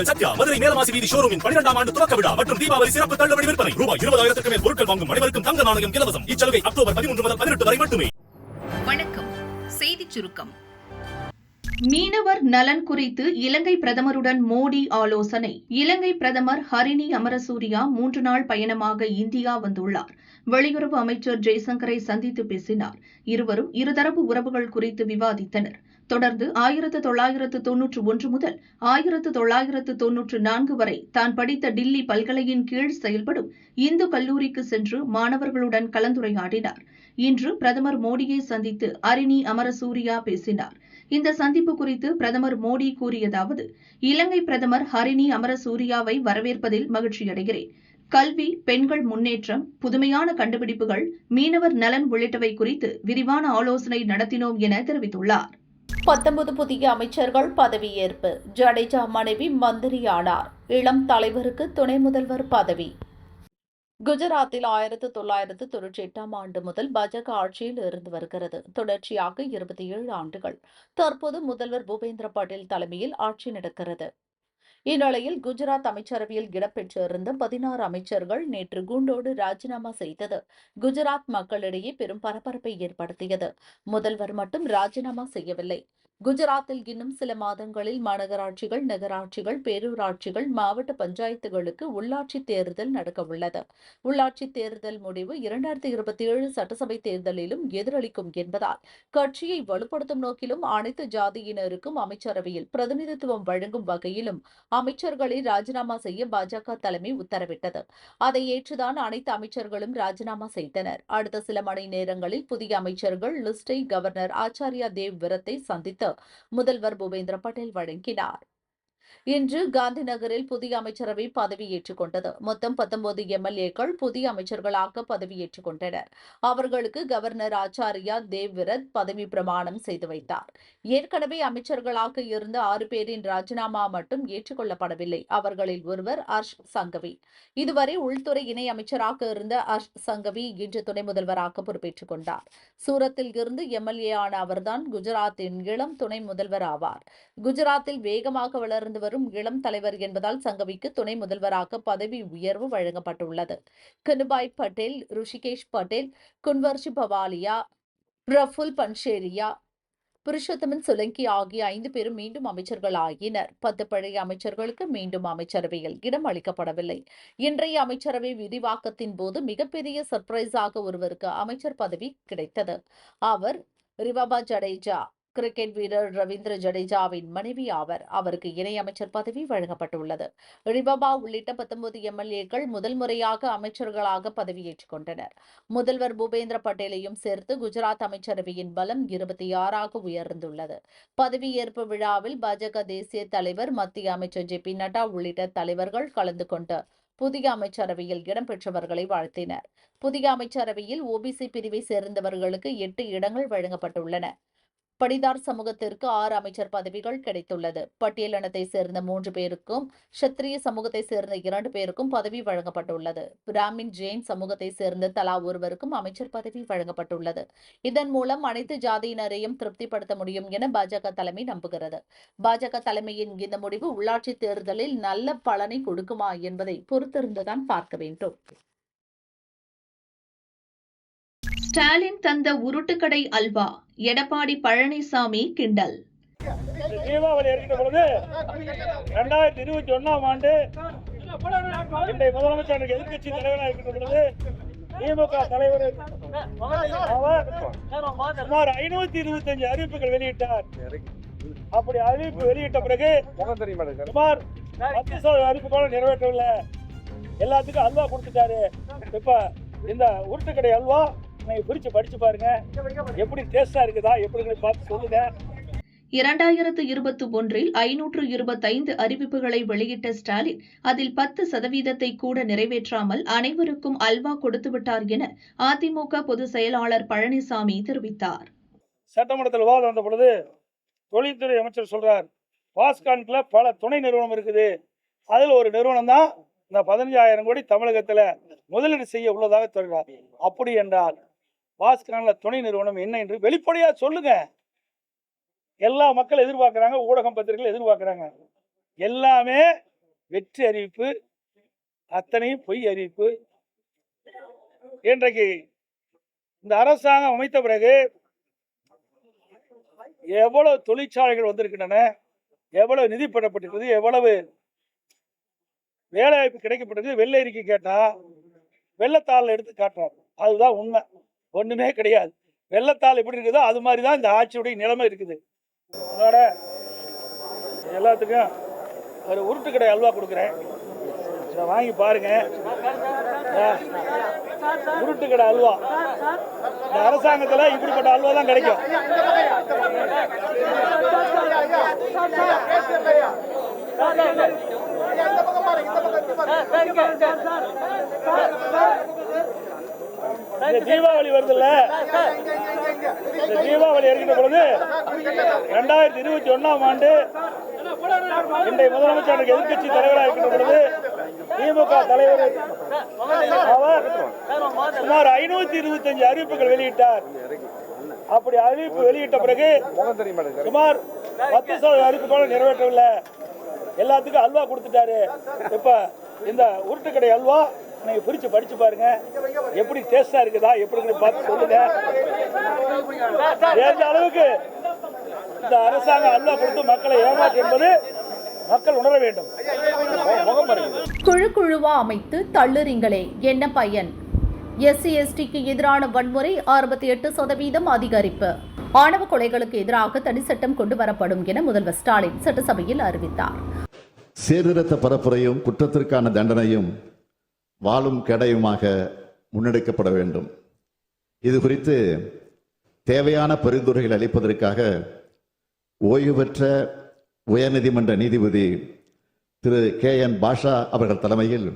உங்கள் சத்யா மதுரை மேலமாசி வீதி ஷோரூமின் பன்னிரெண்டாம் ஆண்டு துவக்க விழா மற்றும் தீபாவளி சிறப்பு தள்ளுபடி விற்பனை. ரூபாய் இருபதாயிரத்துக்கு மேல் பொருட்கள் வாங்கும் அனைவருக்கும் தங்க நாணயம் இலவசம். இச்சலுகை அக்டோபர் பதிமூன்று முதல் பதினெட்டு வரை மட்டுமே. வணக்கம். செய்திச் சுருக்கம். மீனவர் நலன் குறித்து இலங்கை பிரதமருடன் மோடி ஆலோசனை. இலங்கை பிரதமர் ஹரிணி அமரசூரியா மூன்று நாள் பயணமாக இந்தியா வந்துள்ளார். வெளியுறவு அமைச்சர் ஜெய்சங்கரை சந்தித்து பேசினார். இருவரும் இருதரப்பு உறவுகள் குறித்து விவாதித்தனர். தொடர்ந்து ஆயிரத்து தொள்ளாயிரத்து தொன்னூற்று ஒன்று முதல் ஆயிரத்து தொள்ளாயிரத்து தொன்னூற்று நான்கு வரை தான் படித்த டில்லி பல்கலையின் கீழ் செயல்படும் இந்து கல்லூரிக்கு சென்று மாணவர்களுடன் கலந்துரையாடினார். இன்று பிரதமர் மோடியை சந்தித்து அரிணி அமரசூரியா பேசினார். இந்த சந்திப்பு குறித்து பிரதமர் மோடி கூறியதாவது இலங்கை பிரதமர் ஹரிணி அமரசூரியாவை வரவேற்பதில் மகிழ்ச்சியடைகிறேன். கல்வி பெண்கள் முன்னேற்றம் புதுமையான கண்டுபிடிப்புகள் மீனவர் நலன் உள்ளிட்டவை குறித்து விரிவான ஆலோசனை நடத்தினோம் என தெரிவித்துள்ளார். பத்தொன்பது புதிய அமைச்சர்கள் பதவியேற்பு. ஜடேஜா மனைவி மந்திரியானார். இளம் தலைவருக்கு துணை முதல்வர் பதவி. குஜராத்தில் ஆயிரத்து தொள்ளாயிரத்து தொன்னூற்றி எட்டாம் ஆண்டு முதல் பாஜக ஆட்சியில் இருந்து வருகிறது. தொடர்ச்சியாக இருபத்தி ஏழு ஆண்டுகள். தற்போது முதல்வர் பூபேந்திர பட்டேல் தலைமையில் ஆட்சி நடக்கிறது. இந்நிலையில் குஜராத் அமைச்சரவையில் இடம்பெற்றிருந்த பதினாறு அமைச்சர்கள் நேற்று குண்டோடு ராஜினாமா செய்தது. குஜராத் மக்களிடையே பெரும் பரபரப்பை ஏற்படுத்தியது. முதல்வர் மட்டும் ராஜினாமா செய்யவில்லை. குஜராத்தில் இன்னும் சில மாதங்களில் மாநகராட்சிகள் நகராட்சிகள் பேரூராட்சிகள் மாவட்ட பஞ்சாயத்துகளுக்கு உள்ளாட்சி தேர்தல் நடக்கவுள்ளது உள்ளாட்சி தேர்தல் முடிவு இரண்டாயிரத்தி இருபத்தி ஏழு சட்டசபை தேர்தலிலும் எதிரொலிக்கும் என்பதால் கட்சியை வலுப்படுத்தும் நோக்கிலும் அனைத்து ஜாதியினருக்கும் அமைச்சரவையில் பிரதிநிதித்துவம் வழங்கும் வகையிலும் அமைச்சர்களை ராஜினாமா செய்ய பாஜக தலைமை உத்தரவிட்டது. அதை ஏற்றுதான் அனைத்து அமைச்சர்களும் ராஜினாமா செய்தனர். அடுத்த சில மணி நேரங்களில் புதிய அமைச்சர்கள் லிஸ்டை கவர்னர் ஆச்சாரியா தேவ் விரத்தை சந்தித்து முதல்வர் பூபேந்திர பட்டேல் வழங்கினார். இன்று காந்தி நகரில் புதிய அமைச்சரவை பதவியேற்றுக் கொண்டது. மொத்தம் பத்தொன்பது எம்எல்ஏக்கள் புதிய அமைச்சர்களாக பதவியேற்றுக் கொண்டனர். அவர்களுக்கு கவர்னர் ஆச்சாரியா தேவ்விரத் பதவி பிரமாணம் செய்து வைத்தார். ஏற்கனவே அமைச்சர்களாக இருந்த ஆறு பேரின் ராஜினாமா மட்டும் ஏற்றுக்கொள்ளப்படவில்லை அவர்களில் ஒருவர் ஹர்ஷ் சங்கவி. இதுவரை உள்துறை இணை அமைச்சராக இருந்த ஹர்ஷ் சங்கவி இன்று துணை முதல்வராக பொறுப்பேற்றுக் கொண்டார். சூரத்தில் இருந்து எம்எல்ஏ ஆன அவர்தான் குஜராத்தின் இளம் துணை முதல்வர் ஆவார். குஜராத்தில் வேகமாக வளர்ந்து வரும் இளம் தலைவர் என்பதால் சங்கவிக்கு துணை முதல்வராக பதவி உயர்வு வழங்கப்பட்டுள்ளது. கனுபாய் பட்டேல் ருஷிகேஷ் பட்டேல் குன்வர்ஷி பவாலியா பிரஃபுல் பன்ஷேரியா புருஷோத்தமன் சுலங்கி ஆகிய ஐந்து பேரும் மீண்டும் அமைச்சர்கள் ஆகினர் பத்து பழைய அமைச்சர்களுக்கு மீண்டும் அமைச்சரவையில் இடம் அளிக்கப்படவில்லை. இன்றைய அமைச்சரவை விரிவாக்கத்தின் போது மிகப்பெரிய சர்ப்ரைஸாக ஒருவருக்கு அமைச்சர் பதவி கிடைத்தது. அவர் ரிவாபா ஜடேஜா கிரிக்கெட் வீரர் ரவீந்திர ஜடேஜாவின் மனைவி ஆவர் அவருக்கு இணையமைச்சர் பதவி வழங்கப்பட்டுள்ளது. ரிபபா உள்ளிட்ட பத்தொன்பது எம்எல்ஏக்கள் முதல் முறையாக அமைச்சர்களாக பதவியேற்றுக் கொண்டனர். முதல்வர் பூபேந்திர பட்டேலையும் சேர்த்து குஜராத் அமைச்சரவையின் பலம் இருபத்தி ஆறாக உயர்ந்துள்ளது. பதவியேற்பு விழாவில் பாஜக தேசிய தலைவர் மத்திய அமைச்சர் ஜே பி நட்டா உள்ளிட்ட தலைவர்கள் கலந்து கொண்டு புதிய அமைச்சரவையில் இடம்பெற்றவர்களை வாழ்த்தினர். புதிய அமைச்சரவையில் ஓபிசி பிரிவை சேர்ந்தவர்களுக்கு எட்டு இடங்கள் வழங்கப்பட்டுள்ளன. படிதார் சமூகத்திற்கு ஆறு அமைச்சர் பதவிகள் கிடைத்துள்ளது. பட்டியலினத்தை சேர்ந்த மூன்று பேருக்கும் ஷத்திரிய சமூகத்தை சேர்ந்த இரண்டு பேருக்கும் பதவி வழங்கப்பட்டுள்ளது. பிராமின் ஜெயின் சமூகத்தை சேர்ந்த தலா ஒருவருக்கும் அமைச்சர் பதவி வழங்கப்பட்டுள்ளது. இதன் மூலம் அனைத்து ஜாதியினரையும் திருப்திப்படுத்த முடியும் என பாஜக தலைமை நம்புகிறது. பாஜக தலைமையின் இந்த முடிவு உள்ளாட்சி தேர்தலில் நல்ல பலனை கொடுக்குமா என்பதை பொறுத்திருந்துதான் பார்க்க வேண்டும். ஸ்டாலின் தந்த உருட்டுக்கடை அல்வா எடப்பாடி பழனிசாமி கிண்டல். தீபாவளி இருக்கிற பொழுது ரெண்டாயிரத்தி இருபத்தி ஒன்னாம் ஆண்டு இன்றைய முதலமைச்சர் எதிர்கட்சி தலைவராக இருக்கிற பொழுது திமுக தலைவர் அவர் சுமார் ஐநூத்தி இருபத்தஞ்சு அறிவிப்புகள் வெளியிட்டார். அப்படி அறிவிப்பு வெளியிட்ட பிறகு சுமார் பத்து சதவீத அறிவிப்புகளை நிறைவேற்றவில்லை. எல்லாத்துக்கும் அல்வா கொடுத்துட்டாரு. இப்ப இந்த உருட்டுக்கடை அல்வா நீங்க பிரிச்சு படிச்சு பாருங்க. எப்படி டேஸ்டா இருக்குதா எப்படி பார்த்து சொல்லுங்க. இரண்டாயிரத்து இருபத்தி ஒன்றில் ஐநூற்று இருபத்தைந்து அறிவிப்புகளை வெளியிட்ட ஸ்டாலின் அதில் பத்து சதவீதத்தை கூட நிறைவேற்றாமல் அனைவருக்கும் அல்வா கொடுத்துவிட்டார் என அதிமுக பொதுச் செயலாளர் பழனிசாமி தெரிவித்தார். சட்டமன்றத்தில் விவாதம் வந்த பொழுது தொழில்துறை அமைச்சர் சொல்றார் பாஸ்கான்ல பல துணை நிறுவனம் இருக்குது. அதில் ஒரு நிறுவனம் தான் இந்த பதினஞ்சாயிரம் கோடி தமிழகத்தில் முதலீடு செய்ய உள்ளதாக சொல்றார் அப்படி என்றால் பாஸ்கான்ல துணை நிறுவனம் என்ன என்று வெளிப்படையா சொல்லுங்க. எல்லா மக்கள் எதிர்பார்க்குறாங்க ஊடகம் பத்திரிகைகள் எதிர்பார்க்குறாங்க. எல்லாமே வெற்றி அறிவிப்பு அத்தனையும் பொய் அறிவிப்பு. இன்றைக்கு இந்த அரசாங்கம் அமைத்த பிறகு எவ்வளவு தொழிற்சாலைகள் வந்திருக்கின்றன எவ்வளவு நிதி பெறப்பட்டிருக்கிறது எவ்வளவு வேலைவாய்ப்பு கிடைக்கப்பட்டது வெள்ளை அறிக்கை கேட்டால் வெள்ளத்தாளில் எடுத்து காட்டுறாரு. அதுதான் உண்மை. ஒன்றுமே கிடையாது வெள்ளத்தால் எப்படி இருக்குதோ அது மாதிரி தான் இந்த ஆட்சியுடைய நிலைமை இருக்குது அதோட எல்லாத்துக்கும் ஒரு உருட்டு கடை அல்வா கொடுக்குறேன் இதை வாங்கி பாருங்க ஆ, உருட்டு கடை அல்வா இந்த அரசாங்கத்தில் இப்படிப்பட்ட அல்வா தான் கிடைக்கும் இந்த தீபாவளி வருதுல்ல? இந்த தீபாவளி இருக்கின்ற பொழுது ரெண்டாயிரத்தி இருபத்தி ஒன்னாம் ஆண்டு இன்றைய முதலமைச்சர் எதிர்க்கட்சி தலைவராக இருக்கின்ற பொழுது திமுக தலைவர் அவர் சுமார் ஐநூத்தி இருபத்தஞ்சு அறிவிப்புகள் வெளியிட்டார். அப்படி அறிவிப்பு வெளியிட்ட பிறகு சுமார் பத்து சதவீத அறிவிப்புகள் நிறைவேற்றவில்லை. எல்லாத்துக்கும் அல்வா கொடுத்துட்டாரு. இப்ப இந்த உருட்டுக்கடை அல்வா நீங்க பிரிச்சு படிச்சு பாருங்க. எப்படி டேஸ்டா இருக்குதா எப்படி பார்த்து சொல்லுங்க. எந்த அளவுக்கு இந்த அரசாங்கம் அல்வா கொடுத்து மக்களை ஏமாற்று என்பது மக்கள் உணர வேண்டும். முகம் பாருங்க. குழு குழுவா அமைத்து தள்ளுறீங்களே என்ன பயன்? எஸ்சி எஸ்டிக்கு எதிரான வன்முறை அறுபத்தி எட்டு சதவீதம் அதிகரிப்பு. ஆணவ கொலைகளுக்கு எதிராக தனி சட்டம் கொண்டு வரப்படும் என முதல்வர் ஸ்டாலின் சட்டசபையில் அறிவித்தார். சீர்திருத்த பரப்புரையும் குற்றத்திற்கான தண்டனையும் வாழும் கெடையுமாக முன்னெடுக்கப்பட வேண்டும். இது குறித்து தேவையான பரிந்துரைகள் அளிப்பதற்காக ஓய்வு பெற்ற உயர்நீதிமன்ற நீதிபதி திரு கே என் பாஷா அவர்கள் தலைமையில்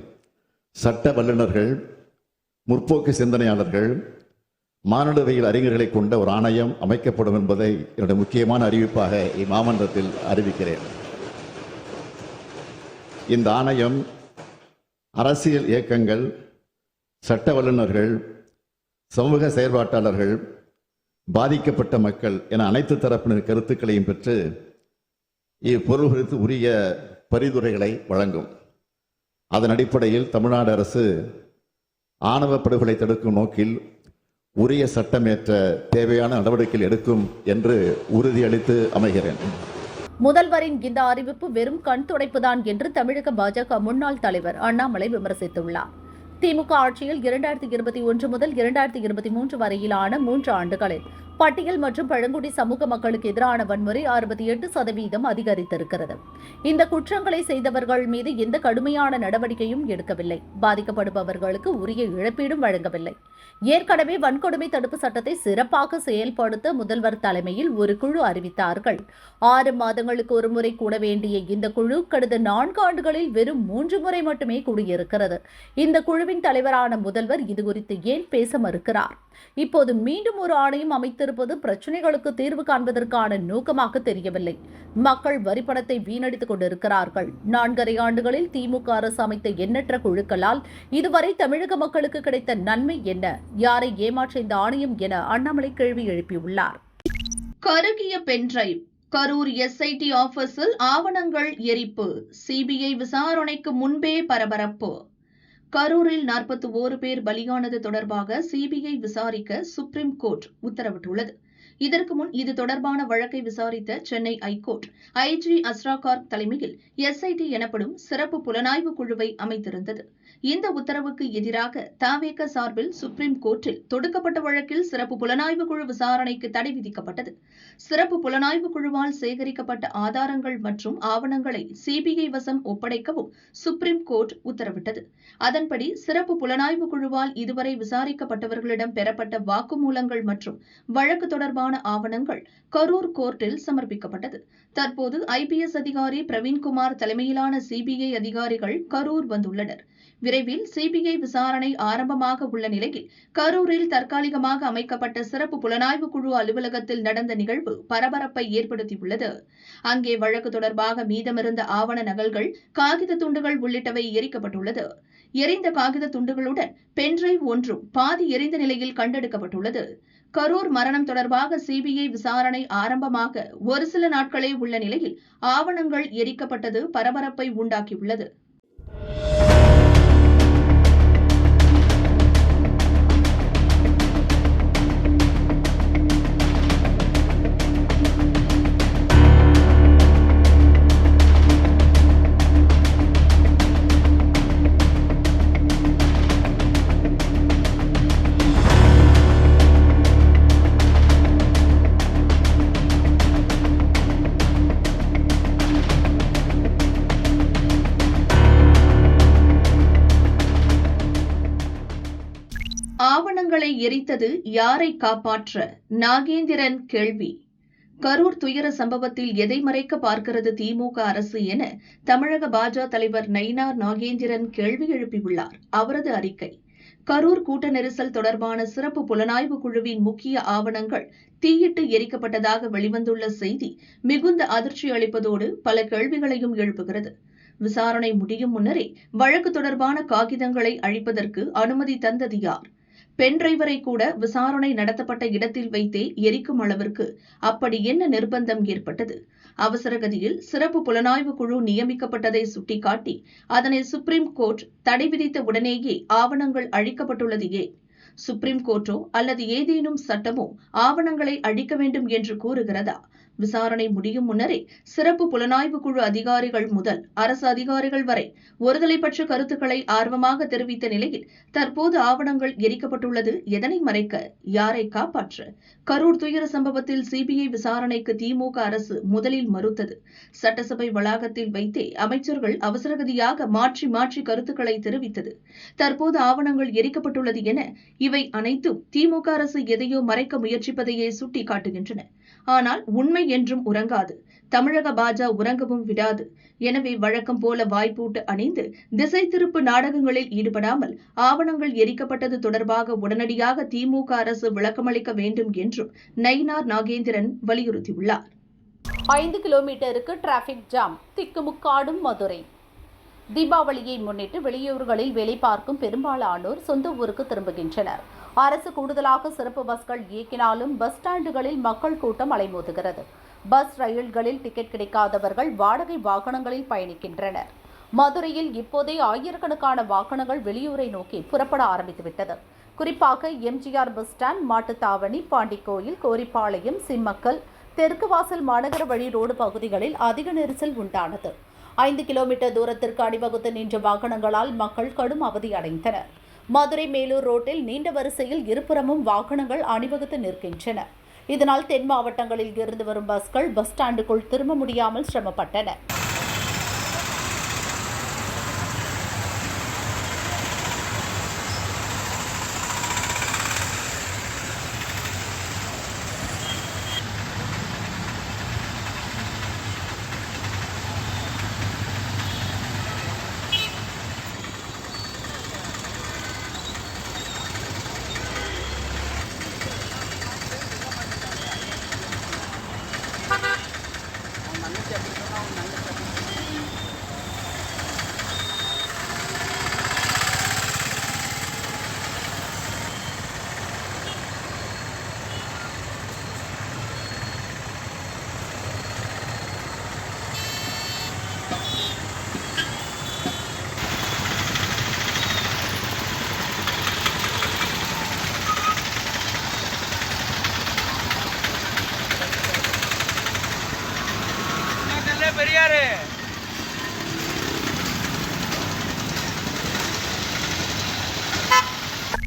சட்ட வல்லுநர்கள் முற்போக்கு சிந்தனையாளர்கள் மானுடவியல் அறிஞர்களை கொண்ட ஒரு ஆணையம் அமைக்கப்படும் என்பதை என்னுடைய முக்கியமான அறிவிப்பாக இம்மாமன்றத்தில் அறிவிக்கிறேன். இந்த ஆணையம் அரசியல் இயக்கங்கள் சட்ட வல்லுநர்கள் சமூக செயற்பாட்டாளர்கள் பாதிக்கப்பட்ட மக்கள் என அனைத்து தரப்பினர் கருத்துக்களையும் பெற்று இப்பொருள் குறித்து உரிய பரிந்துரைகளை வழங்கும். அதன் அடிப்படையில் தமிழ்நாடு அரசு ஆணவ படுகொலை தடுக்கும் நோக்கில் உரிய சட்டமேற்ற தேவையான நடவடிக்கைகள் எடுக்கும் என்று உறுதியளித்து அமைகிறேன். முதல்வரின் இந்த அறிவிப்பு வெறும் கண் துடைப்புதான் என்று தமிழக பாஜக முன்னாள் தலைவர் அண்ணாமலை விமர்சித்துள்ளார். திமுக ஆட்சியில் இரண்டாயிரத்தி இருபத்தி ஒன்று முதல் இரண்டாயிரத்தி இருபத்தி மூன்று வரையிலான மூன்று ஆண்டுகளில் பட்டியல் மற்றும் பழங்குடி சமூக மக்களுக்கு எதிரான வன்முறை அறுபத்தி எட்டு சதவீதம் அதிகரித்திருக்கிறது. இந்த குற்றங்களை செய்தவர்கள் மீது எந்த கடுமையான நடவடிக்கையும் எடுக்கவில்லை. பாதிக்கப்படுபவர்களுக்கு உரிய இழப்பீடும் வழங்கவில்லை. ஏற்கனவே வன்கொடுமை தடுப்பு சட்டத்தை சிறப்பாக செயல்படுத்த முதல்வர் தலைமையில் ஒரு குழு அறிவித்தார்கள். ஆறு மாதங்களுக்கு ஒரு முறை கூட வேண்டிய இந்த குழு கடந்த நான்கு ஆண்டுகளில் வெறும் மூன்று முறை மட்டுமே கூடியிருக்கிறது. இந்த குழுவின் தலைவரான முதல்வர் இதுகுறித்து ஏன் பேச மறுக்கிறார்? இப்போது மீண்டும் ஒரு ஆணையம் அமைத்து வைத்திருப்பது பிரச்சனைகளுக்கு தீர்வு காண்பதற்கான நோக்கமாக தெரியவில்லை. மக்கள் வரிப்பணத்தை வீணடித்துக் கொண்டிருக்கிறார்கள். நான்கரை ஆண்டுகளில் திமுக அரசு அமைத்த எண்ணற்ற குழுக்களால் இதுவரை தமிழக மக்களுக்கு கிடைத்த நன்மை என்ன? யாரை ஏமாற்ற இந்த ஆணையம் என அண்ணாமலை கேள்வி எழுப்பியுள்ளார். கருகிய பென்ட்ரைவ் கரூர் எஸ்ஐடி ஆபீஸில் ஆவணங்கள் எரிப்பு சிபிஐ விசாரணைக்கு முன்பே பரபரப்பு. கரூரில் நாற்பத்தி ஓரு பேர் பலியானது தொடர்பாக சிபிஐ விசாரிக்க சுப்ரீம் கோர்ட் உத்தரவிட்டுள்ளது. இதற்கு முன் இது தொடர்பான வழக்கை விசாரித்த Chennai high court IG Asra Garg தலைமையில் எஸ்ஐடி எனப்படும் சிறப்பு புலனாய்வு குழுவை அமைத்திருந்தது. இந்த உத்தரவுக்கு எதிராக தாவேக சார்பில் சுப்ரீம் கோர்ட்டில் தொடுக்கப்பட்ட வழக்கில் சிறப்பு புலனாய்வு குழு விசாரணைக்கு தடை விதிக்கப்பட்டது. சிறப்பு புலனாய்வு குழுவால் சேகரிக்கப்பட்ட ஆதாரங்கள் மற்றும் ஆவணங்களை சிபிஐ வசம் ஒப்படைக்கவும் சுப்ரீம் கோர்ட் உத்தரவிட்டது. அதன்படி சிறப்பு புலனாய்வு குழுவால் இதுவரை விசாரிக்கப்பட்டவர்களிடம் பெறப்பட்ட வாக்குமூலங்கள் மற்றும் வழக்கு தொடர்பான ஆவணங்கள் கரூர் கோர்ட்டில் சமர்ப்பிக்கப்பட்டது. தற்போது ஐபிஎஸ் அதிகாரி பிரவீன்குமார் தலைமையிலான சிபிஐ அதிகாரிகள் கரூர் வந்துள்ளனர். விரைவில் சிபிஐ விசாரணை ஆரம்பமாக உள்ள நிலையில் கரூரில் தற்காலிகமாக அமைக்கப்பட்ட சிறப்பு புலனாய்வு குழு அலுவலகத்தில் நடந்த நிகழ்வு பரபரப்பை ஏற்படுத்தியுள்ளது. அங்கே வழக்கு தொடர்பாக மீதமிருந்த ஆவண நகல்கள் காகித துண்டுகள் உள்ளிட்டவை எரிக்கப்பட்டுள்ளது. எரிந்த காகித துண்டுகளுடன் பென்டிரைவ் ஒன்றும் பாதி எரிந்த நிலையில் கண்டெடுக்கப்பட்டுள்ளது. கரூர் மரணம் தொடர்பாக சிபிஐ விசாரணை ஆரம்பமாக ஒரு சில நாட்களே உள்ள நிலையில் ஆவணங்கள் எரிக்கப்பட்டது பரபரப்பை உண்டாக்கியுள்ளது. ஆவணங்களை எரித்தது யாரை காப்பாற்ற? நாகேந்திரன் கேள்வி. கரூர் துயர சம்பவத்தில் எதை மறைக்க பார்க்கிறது திமுக அரசு என தமிழக பாஜக தலைவர் நயினார் நாகேந்திரன் கேள்வி எழுப்பியுள்ளார். அவரது அறிக்கை. கரூர் கூட்ட நெரிசல் தொடர்பான சிறப்பு புலனாய்வு குழுவின் முக்கிய ஆவணங்கள் தீயிட்டு எரிக்கப்பட்டதாக வெளிவந்துள்ள செய்தி மிகுந்த அதிர்ச்சி அளிப்பதோடு பல கேள்விகளையும் எழுப்புகிறது. விசாரணை முடியும் முன்னரே வழக்கு தொடர்பான காகிதங்களை அழிப்பதற்கு அனுமதி தந்தது யார்? பெண் டிரைவரை கூட விசாரணை நடத்தப்பட்ட இடத்தில் வைத்தே எரிக்கும் அளவிற்கு அப்படி என்ன நிர்பந்தம் ஏற்பட்டது? அவசரகதியில் சிறப்பு புலனாய்வு குழு நியமிக்கப்பட்டதை சுட்டிக்காட்டி அதனை சுப்ரீம் கோர்ட் தடை விதித்த உடனேயே ஆவணங்கள் அழிக்கப்பட்டுள்ளது ஏன்? சுப்ரீம் கோர்ட்டோ அல்லது ஏதேனும் சட்டமோ ஆவணங்களை அழிக்க வேண்டும் என்று கூறுகிறதா? விசாரணை முடியும் முன்னரே சிறப்பு புலனாய்வு குழு அதிகாரிகள் முதல் அரசு அதிகாரிகள் வரை ஒருதலைப்பட்ச கருத்துக்களை ஆர்வமாக தெரிவித்த நிலையில் தற்போது ஆவணங்கள் எரிக்கப்பட்டுள்ளது எதனை மறைக்க யாரை காப்பாற்ற? கரூர் துயர சம்பவத்தில் சிபிஐ விசாரணைக்கு திமுக அரசு முதலில் மறுத்தது. சட்டசபை வளாகத்தில் வைத்தே அமைச்சர்கள் அவசரகதியாக மாற்றி மாற்றி கருத்துக்களை தெரிவித்தது. தற்போது ஆவணங்கள் எரிக்கப்பட்டுள்ளது என இவை அனைத்தும் திமுக அரசு எதையோ மறைக்க முயற்சிப்பதையே சுட்டிக்காட்டுகின்றன. ஆனால் உண்மை என்றும் உறங்காது. தமிழக பாஜ உறங்கவும் விடாது. எனவே வழக்கம் போல வாய்ப்பூட்டு அணிந்து திசை திருப்பு நாடகங்களில் ஈடுபடாமல் ஆவணங்கள் எரிக்கப்பட்டது தொடர்பாக உடனடியாக திமுக அரசு விளக்கமளிக்க வேண்டும் என்றும் நயினார் நாகேந்திரன் வலியுறுத்தியுள்ளார். ஐந்து கிலோமீட்டருக்கு டிராஃபிக் ஜாம் திக்குமுக்காடும் மதுரை. தீபாவளியை முன்னிட்டு வெளியூர்களில் வேலை பார்க்கும் பெரும்பாலானோர் சொந்த ஊருக்கு திரும்புகின்றனர். அரசு கூடுதலாக சிறப்பு பஸ்கள் இயக்கினாலும் பஸ் ஸ்டாண்டுகளில் மக்கள் கூட்டம் அலைமோதுகிறது. பஸ் ரயில்களில் டிக்கெட் கிடைக்காதவர்கள் வாடகை வாகனங்களில் பயணிக்கின்றனர். மதுரையில் இப்போதே ஆயிரக்கணக்கான வாகனங்கள் வெளியூரை நோக்கி புறப்பட ஆரம்பித்துவிட்டது. குறிப்பாக MGR bus stand Mattuthavani Pandikovil Goripalayam Simmakkal தெற்கு வாசல் மாநகர வழி ரோடு பகுதிகளில் அதிக நெரிசல் உண்டானது. ஐந்து கிலோமீட்டர் தூரத்திற்கு அணிவகுத்து நின்ற வாகனங்களால் மக்கள் கடும் அவதி அடைந்தனர். மதுரை மேலூர் ரோட்டில் நீண்ட வரிசையில் இருபுறமும் வாகனங்கள் அணிவகுத்து நிற்கின்றன. இதனால் தென் மாவட்டங்களில் இருந்து வரும் பஸ்கள் பஸ் ஸ்டாண்டுக்குள் திரும்ப முடியாமல் சிரமப்பட்டன.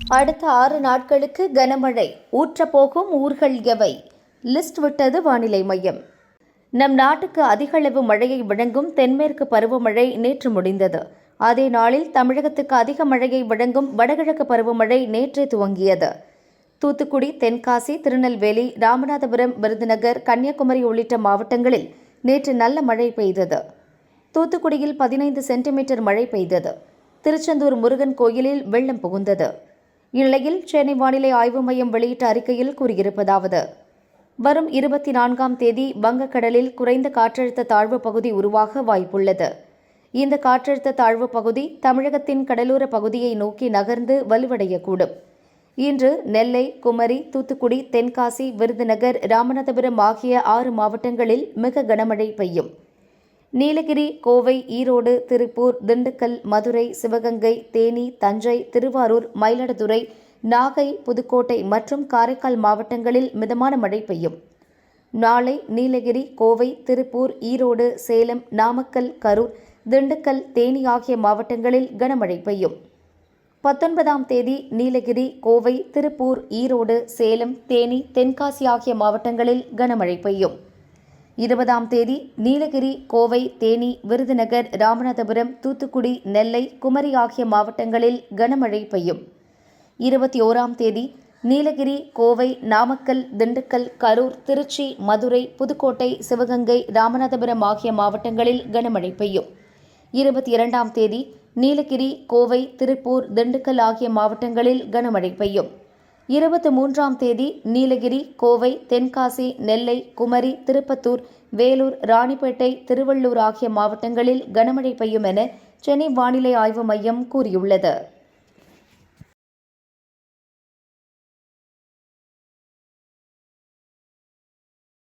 அடுத்த ஆறு நாட்களுக்கு கனமழை. ஊற்றப்போகும் ஊர்கள் எவை? லிஸ்ட் விட்டது வானிலை மையம். நம் நாட்டுக்கு அதிகளவு மழையை வழங்கும் தென்மேற்கு பருவமழை நேற்று முடிந்தது. அதே நாளில் தமிழகத்துக்கு அதிக மழையை வழங்கும் வடகிழக்கு பருவமழை நேற்றே துவங்கியது. தூத்துக்குடி தென்காசி திருநெல்வேலி ராமநாதபுரம் விருதுநகர் கன்னியாகுமரி உள்ளிட்ட மாவட்டங்களில் நேற்று நல்ல மழை பெய்தது. தூத்துக்குடியில் பதினைந்து சென்டிமீட்டர் மழை பெய்தது. திருச்செந்தூர் முருகன் கோயிலில் வெள்ளம் புகுந்தது. இந்நிலையில் சென்னை வானிலை ஆய்வு மையம் வெளியிட்ட அறிக்கையில் கூறியிருப்பதாவது வரும் இருபத்தி நான்காம் தேதி வங்கக்கடலில் குறைந்த காற்றழுத்த தாழ்வு பகுதி உருவாக வாய்ப்புள்ளது. இந்த காற்றழுத்த தாழ்வு பகுதி தமிழகத்தின் கடலோர பகுதியை நோக்கி நகர்ந்து வலுவடையக்கூடும். இன்று நெல்லை குமரி தூத்துக்குடி தென்காசி விருதுநகர் ராமநாதபுரம் ஆகிய ஆறு மாவட்டங்களில் மிக கனமழை பெய்யும். நீலகிரி கோவை ஈரோடு திருப்பூர் திண்டுக்கல் மதுரை சிவகங்கை தேனி தஞ்சை திருவாரூர் மயிலாடுதுறை நாகை புதுக்கோட்டை மற்றும் காரைக்கால் மாவட்டங்களில் மிதமான மழை பெய்யும். நாளை நீலகிரி கோவை திருப்பூர் ஈரோடு சேலம் நாமக்கல் கரூர் திண்டுக்கல் தேனி ஆகிய மாவட்டங்களில் கனமழை பெய்யும். பத்தொன்பதாம் தேதி நீலகிரி கோவை திருப்பூர் ஈரோடு சேலம் தேனி தென்காசி ஆகிய மாவட்டங்களில் கனமழை பெய்யும். இருபதாம் தேதி நீலகிரி கோவை தேனி விருதுநகர் ராமநாதபுரம் தூத்துக்குடி நெல்லை குமரி ஆகிய மாவட்டங்களில் கனமழை பெய்யும். இருபத்தி ஓராம் தேதி நீலகிரி கோவை நாமக்கல் திண்டுக்கல் கரூர் திருச்சி மதுரை புதுக்கோட்டை சிவகங்கை ராமநாதபுரம் ஆகிய மாவட்டங்களில் கனமழை பெய்யும். இருபத்தி இரண்டாம் தேதி நீலகிரி கோவை திருப்பூர் திண்டுக்கல் ஆகிய மாவட்டங்களில் கனமழை பெய்யும். இருபத்தி மூன்றாம் தேதி நீலகிரி கோவை தென்காசி நெல்லை குமரி திருப்பத்தூர் வேலூர் ராணிப்பேட்டை திருவள்ளூர் ஆகிய மாவட்டங்களில் கனமழை பெய்யும் என சென்னை வானிலை ஆய்வு மையம் கூறியுள்ளது.